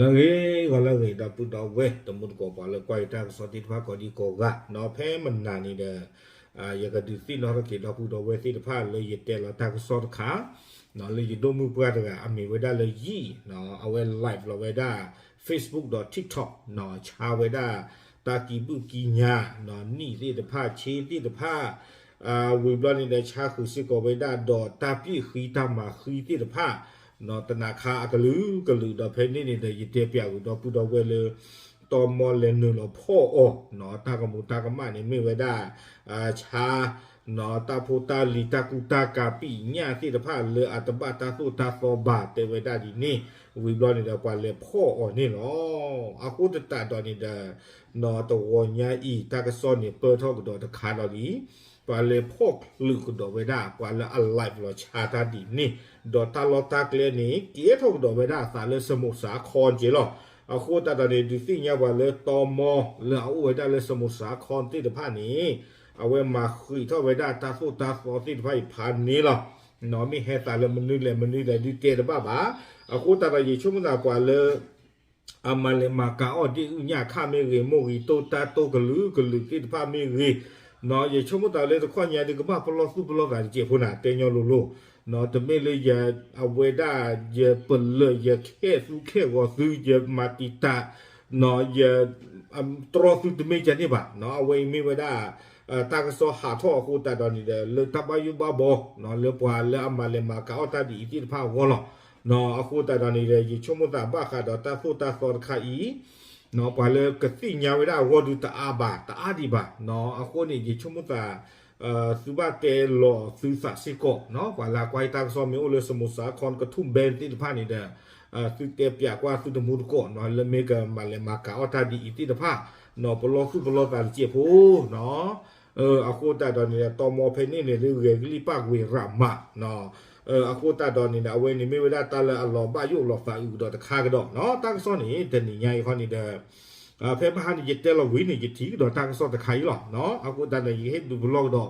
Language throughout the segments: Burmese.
la ge ga la ge da pu da we da mu ko pa le kwai ta so ti pha ko di ko ga no phe man na ni de a ya ga di si no ra ke da pu da we si da pha le ye te la ta ko so da kha no le ye do mu pwa da ga a mi we da le yi no a we live lo we da facebook.tiktok no cha we da ta ki bu ki nya no ni si da pha chi ti da pha အာဝီဘလနေတဲ့ချာခုစစ်ကိုဝေဒတော့တာပြည့်ခီတာမှာခီတိတဖာ နော်တနာခါအကလူကလူတော့ဖဲနေနေတဲ့ရတဲ့ပြကူတော့ပူတော့ဝဲလေတော်မောလည်းနုလို့ဖော့အော်နော်တာကမူတာကမနေမေဝဒအာချာနော်တာဖိုတာလီတာကူတာကာပိညာတိတဖာလေအတဘတာသုတာသောဘာတေဝဒဒီနေဝီဘလနေတဲ့ကွာလေဖော့အော်နေနော်အခုတတတော်နေတဲ့နော်တော်ညာဤတာကစောနေပေါ်တော့တော့တခါတော့ဒီ ปาเลพกลึกดอเวดาปาเลอไลฟ์ลอชาตาดีนี่ดอตาลอตาเกลนี่เกียทกดอเวดาสาเลสมุทรสาครเจลอအခုတတနေဒီသိညာပါလေတော်မောလေအဝဲတလေစမှုစာခွန်တိတဖာနီအဝဲမှာခွေတော့ဝဲတာတာဖို့တာဖောတိတဖာဖာနီလောနော်မီဟဲတာလေမနုလေမနုလေဒီတေတပါပါအခုတတရေချုံမနာကွာလေအမလေမကာအော်ဒီညာခမေရေမိုရီတိုတာတိုဂလူဂလူတိတဖာမေရေ နော်ရေချုံမတာလေတခွန်ညာဒီကမပလောစုပလောကကြီးဖုနာတေညောလိုလိုနော်တမေလေရအဝေဒာရပလရခဲစုခဲဝစုရမတိတာနော်ရအမ်တရစုတမေချနေပါနော်အဝေမေဝဒာတာကစောဟာထောခုတာတော်နေတယ်လေတပယူဘဘောနော်လေပွာလေအမလေမကာအတာဒီတိဖာဝလောနော်အခုတာတော်နေတယ်ရေချုံမတာဘခါတော့တာဖုတာစောခါဤ နော်ပါလေကတိညာဝဒဝဒူတာအဘာတာအဒီဘာနော်အခုနေရေချုံမတာအာစုဘတဲလောစုဖာစီကိုနော်ပါလာကွိုင်တာဆောမျိုးလေစမုစာခွန်ကထုံဘန်တိဖာနေတဲ့အာစုတေပြကွာစုတမှုကိုနော်လေမေကမလေမကာအတာဒီတိတဖာနော်ပလောစုပလောတာကြည့်ဖို့နော်เออအခုတတော်နေတဲ့တော်မောဖိနေနေလေရေဂလီပကွေရမနော်เออ အခုတတော်နေတဲ့အဝဲနေမေဝဒတာလအလောဘယုလောဖာယူတော့တခါကတော့နော်တန်းစောနေတနေညာခေါနေတဲ့ a phe ma ni yete lo wi ni yiti do ta so ta khai lo no aku da ni he du blog do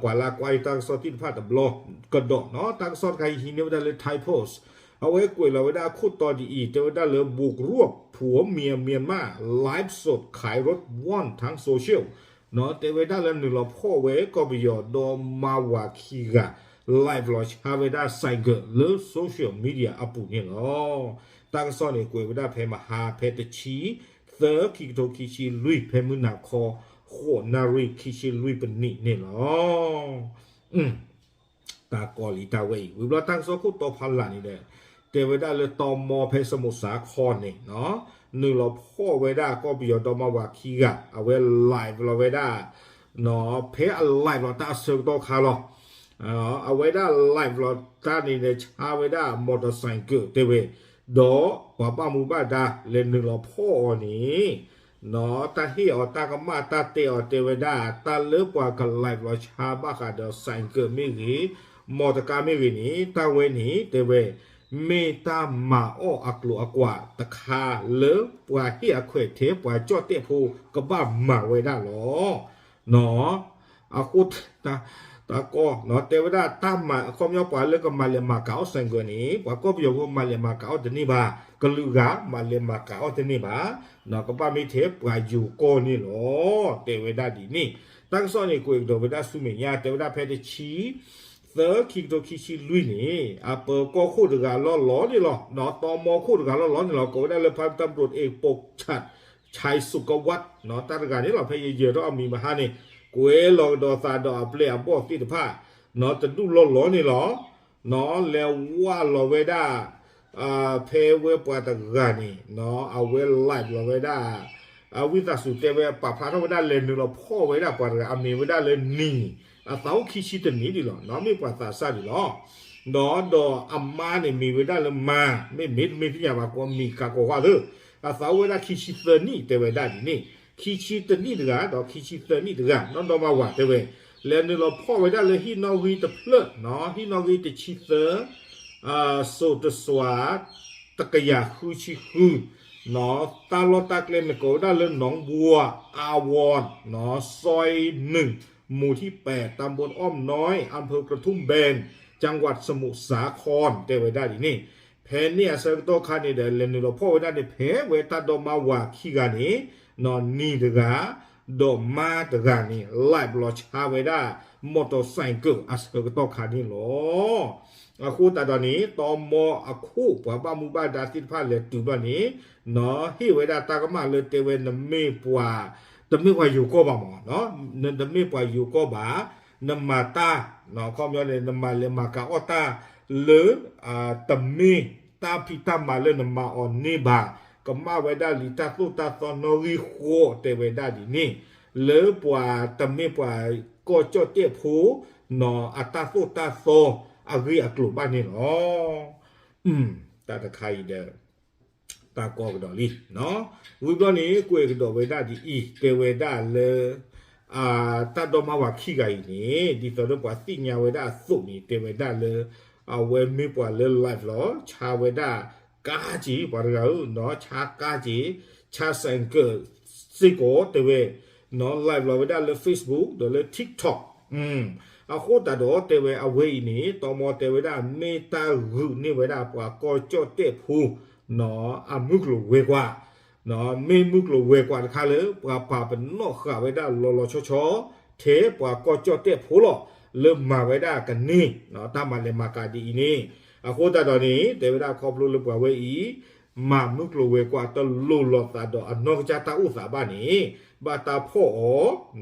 kwa la kwa ta so ti pha da blog ko do no ta so khai hi ne da le thai post เอาไว้กวยเราไว้ได้คุดตอดีอีเจอได้เลยบุกรวบผัวเมียเมียนมาไลฟ์สดขายรถว่อนทั้งโซเชียลเนาะแต่ไว้ได้แล้วหนึ่งเราพ่อเว้ก็ไปยอดดอมาวาคีกะ ไลฟ์ลอชฮาเวด้าไซเกอร์หรือโซเชียลมีเดียอัปปุเนี่ยเนาะตั้งซ่อนในกวยไว้ได้เพมาหาเพตชีသခိတိုခိရှိလွိဖဲမနာခောခောနာရိခိရှိလွိပနိနေလောอืมตากอลีตาเววิบลาตังโซคุตอพันลานี่เด้เตเวดาเลตอมอเพสมุสาครนี่เนาะนึเราพ่อเวดาก็บิยตอมาวาคีกะเอาเวไลฟ์เราเวดาเนาะเพอไลฟ์เราตาเซลตอคาลอเนาะเอาเวดาไล အဝေဒလိုက်ဘလော့တာနေတဲ့အဝေဒမော်တော်ဆိုင်ကတဲ့ဝေတော့ဘာပမှုဘာဒါလဲနလဖို့နီနော်တဟီအတကမတတေအတေဝဒတလေပွားကလိုက်လောချာဘခါဒဆိုင်ကမီကြီးမော်တကာမီဝီနီတဝဲနီတေဝဲမေတာမာအောအကလိုအကွာတခါလေပွားဟီအခွေသေးပွားကြော့တဲ့ဖို့ကပမဝဲဒါလောနော်အခုတာ ตาก็เนาะเทวดาตามมาคอมยอปาเลก็มาเลมาเกาสังกนี่ปาก็บยก็มาเลมาเกาตนี่บากะลูกามาเลมาเกาตนี่บาเนาะก็ปามิเทปว่าอยู่ก็นี่เนาะเทวดาดีนี่ตั้งซ้อนนี่กูเทวดาสุเมียเทวดาเพดชีเธอคิดตัวคิด กวยลองดอซาดอเปลี่ยบอกติดผ้าเนาะจะดูร้อนร้อนนี่หรอเนาะแล้วว่าเราเวด้าอ่าเพเวปวาตะกานี่เนาะเอาเวไลฟ์เราเวด้าอาวิตาสุเตเวปะพาเราเวด้าเลนหนึ่งเราพ่อเวด้าปวาตะอามีเวด้าเลนนี่อาเต้าคิชิตันนี้ดิหรอเนาะไม่ปวาตาซาดิหรอเนาะดออามาเนี่ยมีเวด้าเลมาไม่เม็ดไม่ที่อยากว่ามีกากว่าเด้ออาเต้าเวด้าคิชิตันนี่เตเวด้าดินี่ คีชีตนี่เดือดอกคีชีตนี่เดือดน้องดอกมาหวาดเตเวแล้วนี่เราพ่อไว้ได้เลยที่นอวีตะเพลเนาะที่นอวีตะชีเตออ่าโซตสวาตะกยาคือชีคือเนาะตาลอตาเกลมโกได้เลยหนองบัว อาวอนเนาะซอยหนึ่งหมู่ที่แปดตำบลอ้อมน้อยอำเภอกระทุ่มแบน จังหวัดสมุทรสาครเตไว้ได้ดีนี่เพนเนี่ยเซอร์โตคานี่เดลเลนี่เราพ่อไว้ได้ในเพเวตาโดมาว่าคีกานี่ နော်နီတကားတော့မာတကနေ live လောချာဝဲတာမော်တော်ဆိုင်ကယ်အစတော့ခါနေလောအခုတတော်နေတော်မောအခုဘဘမူပါဒါစစ်ဖာလေတူတော့နေနော်ဟိဝဲတာတကမလေတေဝဲနမေပွာတမေပွာယူကောပါမောနော်နမေပွာယူကောပါနမတာနော်ခေါမျောလေနမလေမကာအောတာလေအာတမေတာပိတမလေနမအောနေပါ ကမဝေဒလီတသုတသနောရီခိုတေဝေဒဒီနိလေပွာတမေပွာကိုချောတေဖူနောအတသုတသောအဂိအကလုဘာနိလောอืมတတခိုင်တဲ့တာကောကတော်လီနော်ဝိပ္ပနိကိုေကတော်ဝေဒဒီဤတေဝေဒလေအာတတော်မဝခိကိုင်နိဒီတော်ပွာတိညာဝေဒသုနိတေဝေဒလေအဝေမေပွာလေလိုက်လောခြာဝေဒ 까지 바르가우 너 차까지 차생그 쓰고 때왜 너 라이브 라보다 르 페이스북 르 틱톡 음 아호다도 때왜 아웨이니 또모 때왜다 메타 루니 왜다 봐 거쩌 때푸 너 아무글로 왜과 너 메무글로 왜과 칼르 바바 너 하베다 로로초초 테 바거쩌 때푸로 르 마베다 가니 너 다말레 마카디 이니 အခုတတော်နေတေဝဒခေါပလို့လေပွာဝဲဤမာမှုကလိုဝဲကွာတလိုလောတာတော့အနောကြတာဥစားပါနေဘာတာဖို့ဩ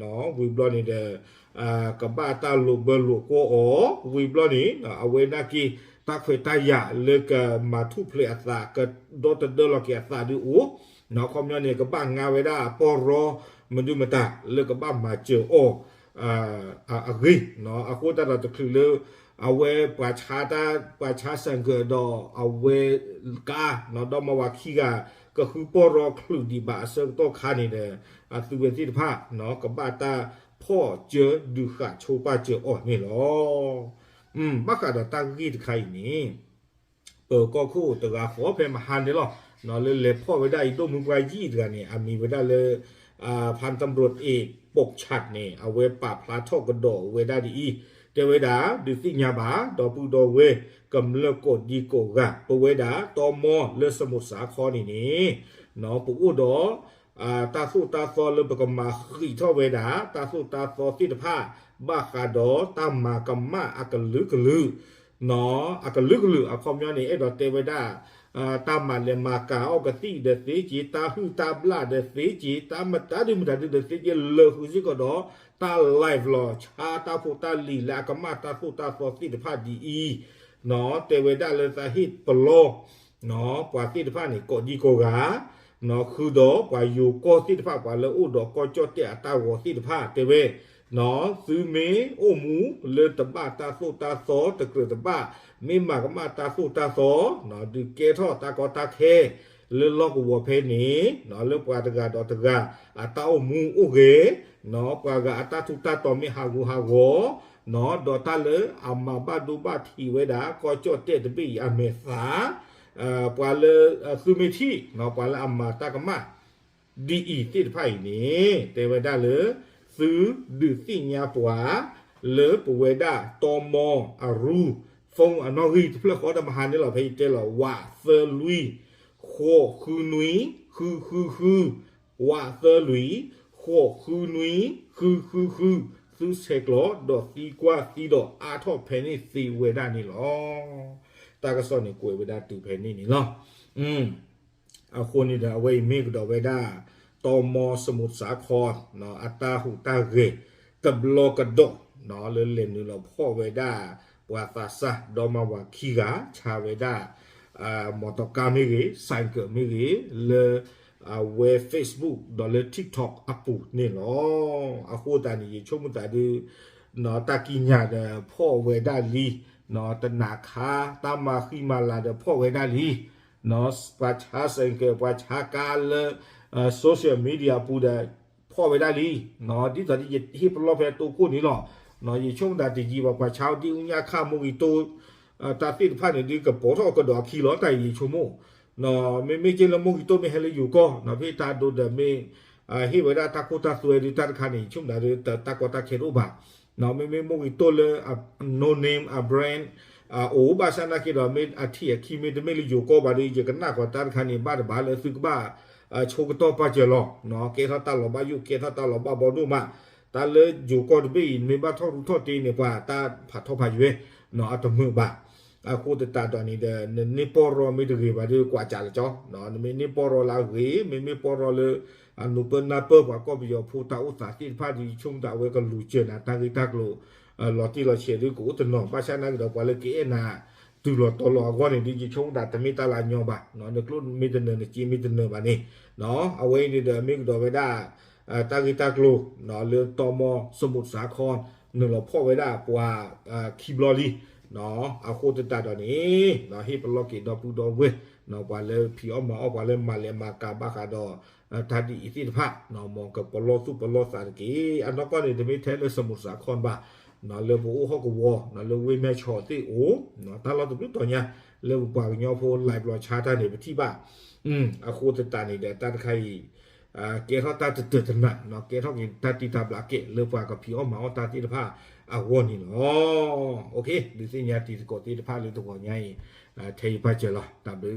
နော်ဝီဘလနေတဲ့အာကဘာတာလိုဘလိုကိုဩဝီဘလနေအဝဲနာကီ ta khwe ta ya le ka ma thu ple asa ka do ta do lo ki asa du u no kom yo ne ka ba nga we da po ro ma du ma ta le ka ba ma che o a a a gi no a ko ta da ta khu le a we pa awe pachata pachasan ke do awe ka no do ma wa ki ga ke hu po ro khlu di ba se to kha ni de a tu be ti pha no ka ba ta pho je du kha cho pa je o ni lo um ba ka da ta gi ti khai ni pe ko khu te ga pho pe ma han de lo no le le pho we da i do mu ga ji de ga ni a mi we da le a phan tam rot e ปกฉัดเนี่ยเอาเวปาพลาทอกกระโดเวได้ดี တဝေဒာဒုစိညာဘာတော်ပူတော်ဝေကမလကိုဒီကိုကပဝေဒာတော်မောလစမုစာခေါနေနေနော်ပူဥတော်အာတာသုတာသောလဘကမခိထဝေဒာတာသုတာသောစိတဖာဘာခါဒောတမ္မာကမ္မအကလုကလုနော်အကလုကလုအခေါ်မျိုးနေအဲ့တော့တေဝဒာ အာတမ္မာလေမာကာအောကတိတဲ့သေကြီးတာဟုတာပလာတဲ့သေကြီးတာမတာဒီမတာတဲ့သေကြီးလေဟုစီကတော့တာ live လောချာတာဖို့တာလီလာကမတာဖို့တာဖို့တိတဖတ်ဒီအီနော်တေဝဒလေသဟိပလောနော်ပွာတိတဖတ်နေကိုဒီကိုကနော်ခုတော့ပွာယူကိုတိတဖတ်ပွာလေဥတော့ကိုကြော့တဲ့အတာဝတိတဖတ်တေဝဲ နော်သူမင်းအိုမူလေတပတာသုတာသောတကရတပမိမကမတာသုတာသောနော်ဒီကေထောတာကောတာခဲလေလောကဝဖေနေနော်လေပွာတကတော့တကအတောမူဥကေနော်ပွာကအတထုတာတော်မိဟာကူဟာကိုနော်ဒေါ်တာလေအမဘဒုဘတီဝေဒါကောကြော့တဲ့တပိအမေသာအပွာလေသူမတီနော်ပွာလေအမတာကမဒီအီတိဖိုင်နေတေဝဒါလေ ซื้อดือสิญญาปัวเลอปเวดาตอมออารูฟงอนอรีเพื่อขอดมหานี่เราพยเจเราว่าเซลุยโคคือนุยคือคือคือว่าเซลุยโคคือนุยคือคือคือซื้อเชกลอดอซีกว่าซีดออาทอเพนี่ซีเวดานี่หรอตากระสอนนี่กวยเวดาตูเพนี่นี่หรออืมเอาคนนี่ดาเวยเมกดอเวดา ตมสมุทรสาครเนาะอัตตาหูตาเกกับโลกดกเนาะเลเลนนี่เราพ่อเวดาวาตาซะดอมาวาคีกาชาเวดาอ่ามอตกามิเกไซเกมิเกเลอ่าเว Facebook ดอเล TikTok อปูนี่เนาะอะโคตานี่ชมตาดีเนาะตากิญาเดพ่อเวดาลีเนาะตนาคาตามาခိมาลาเดพ่อเวดาลีเนาะปัจฉาเซงเกปัจฉากาเล uh, social media ပူတဲ့ဖော်ဝေတာလီနော်ဒီတော့ဒီဟိပလောဖက်တူကိုနီလောနော်ဒီချုံတာတီကြီးပါပါချောက်တီဦးညာခမှုကြီးတူတာတိဖာနေဒီကပေါ်တော့ကတော့ခီလောတိုင်ကြီးချုံမို့နော်မေမေကျလမှုကြီးတူမေဟလေယူကောနော်ဖေတာဒိုဒမေအဟိဝဒတာကိုတာဆွေဒီတာခါနေချုံတာတာကိုတာခေရူပါနော်မေမေမှုကြီးတူလေ no name a brand အာအိုဘာဆနာကေတော့မေအထီခီမေတမေလီယိုကိုဘာဒီဂျကနာကတာခါနေဘာဘာလေစုကဘာ အချိုကတော့ပါကြလောနော်ကေထတာလောဘာယုကေထတာလောဘာဘောဒူမာတာလေဂျိုကောဒဘီမေဘာထောထောတီနေပါတာဖာထောဖာရွေနော်အတမှုပါအခုတတာတော်နေတဲ့နေပေါ်ရောမေတကေဘာဒီကွာကြလကြောနော်မေနေပေါ်ရောလာဝေမေမေပေါ်ရောလေအနုပနာပဘကောဘီယောဖူတာဥစာတိဖာဒီချုံတာဝဲကလူချေနာတာဂိတက်လို့လော်တီလော်ချေဒီကိုတနော်ပါရှာနာကတော့ပါလေကေနာ တူလော်တော်လော်ကောနေဒီချချုံတာတမီတလာညောပါနော်နကလုမီတနေချီမီတနေပါနေနော်အဝေးနေတယ်မိကတော့ဝေဒါတာဂီတာကလုနော်လေတော်မောစមុทรสาครနော်လော်ဖော်ဝေဒါပွာခီဘလော်လီနော်အခုတတတော်နေနော်ဟိပလော့ကီတော့ပူတော်ဝေနော်ပါလေဖီအောမအောပါလေမာလေမာကာဘာကတော့တာဒီအစ်တိဖာနော်မောကပလောစုပလောစာကီအနောကနေတမီထဲလေစមុทรสาครပါ nó lơ bố họ có wo nó lơ we me cho ti o nó ta lo tu to nya lơ ba nyo pho lai blo cha ta ni ti ba um a khu ta ta ni de ta khai à kế họ ta tự tự na nó kế họ ki ta ti ta bla ke lơ ba ka phi o ma o ta ti da pha a wo ni lo okay đi xin nhà ti ko ti da pha le to ko nya yi à thầy ba che lo ta bu